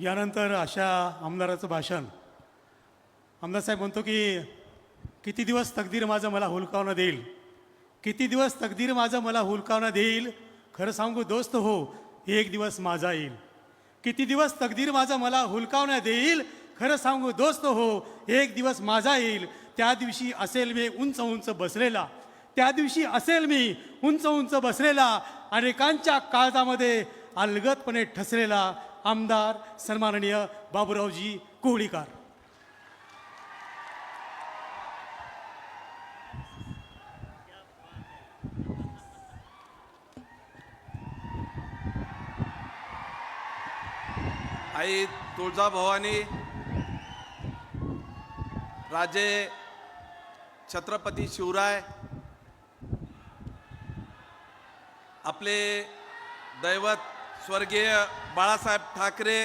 यानंतर अशा आमदाराचं भाषण. आमदार साहेब म्हणतो की किती दिवस तकदीर माझं मला हुलकावणं देईल? किती दिवस तकदीर माझं मला हुलकावणं देईल? खरं सांगू दोस्त हो एक दिवस माझा येईल. किती दिवस तकदीर माझं मला हुलकावणं देईल? खरं सांगू दोस्त हो एक दिवस माझा येईल. त्या दिवशी असेल मी उंच उंच बसलेला. त्या दिवशी असेल मी उंच उंच बसलेला अनेकांच्या काळजामध्ये अलगदपणे ठसलेला. आमदार सन्माननीय बाबूरावजी कोहळीकर आई तुळजाभवानी राजे छत्रपती शिवराय आपले दैवत स्वर्गीय बाळासाहेब ठाकरे